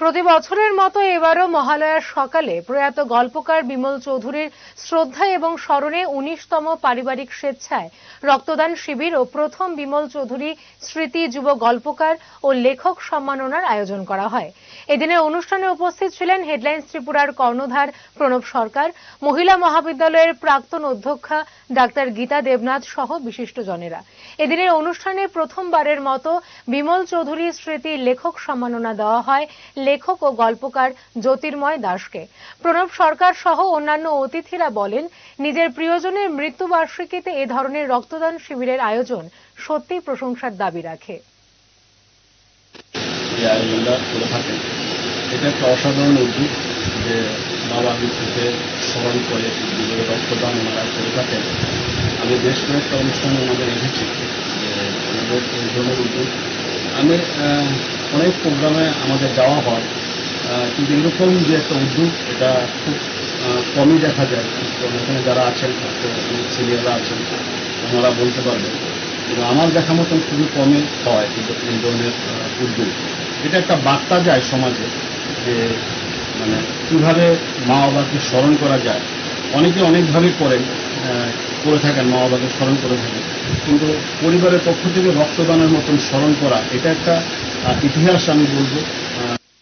প্রতি বছরের মতো এবারও মহালয়ার সকালে প্রয়াত গল্পকার বিমল চৌধুরীর শ্রদ্ধা এবং স্মরণে উনিশতম পারিবারিক স্বেচ্ছায় রক্তদান শিবির ও প্রথম বিমল চৌধুরী স্মৃতি যুব গল্পকার ও লেখক সম্মাননার আয়োজন করা হয়। এদিনের অনুষ্ঠানে উপস্থিত ছিলেন হেডলাইন্স ত্রিপুরার কর্ণধার প্রণব সরকার, মহিলা মহাবিদ্যালয়ের প্রাক্তন অধ্যক্ষা ডাক্তার গীতা দেবনাথ সহ বিশিষ্টজনেরা। এদিনের অনুষ্ঠানে প্রথমবারের মতো বিমল চৌধুরী স্মৃতি লেখক সম্মাননা দেওয়া হয়। লেখক ও গল্পকার জ্যোতির্ময় দাসকে। প্রণব সরকার সহ অন্যান্য অতিথিরা বলেন, নিজের প্রিয়জনের মৃত্যুবার্ষিকীতে এ ধরনের রক্তদান শিবিরের আয়োজন সত্যি প্রশংসার দাবি রাখে। এটা একটা অসাধারণ উদ্যোগ যে বাবা মৃত্যুকে স্মরণ করে, নিজের রক্তদান ওনারা করে থাকেন। আমি বেশ কয়েকটা অনুষ্ঠানে ওনাদের এসেছি, যে ওনাদের এই ধরনের উদ্যোগ। আমি অনেক প্রোগ্রামে আমাদের যাওয়া হয়। কিন্তু এরকম যে একটা উদ্যোগ, এটা খুব কমই দেখা যায়। এখানে যারা আছেন সিনিয়ররা আছেন, ওনারা বলতে পারবেন। কিন্তু আমার দেখা মতন খুবই কমই হয় কিন্তু এই ধরনের উদ্যোগ। এটা একটা বার্তা যায় সমাজে যে মানে কীভাবে মা বাবাকে স্মরণ করা যায়। অনেকে অনেকভাবেই করেন করে থাকেন, মা বাবাকে স্মরণ করে থাকেন। কিন্তু পরিবারের পক্ষ থেকে রক্তদানের মতন স্মরণ করা, এটা একটা আহ, ইতিহাস আমি বলব।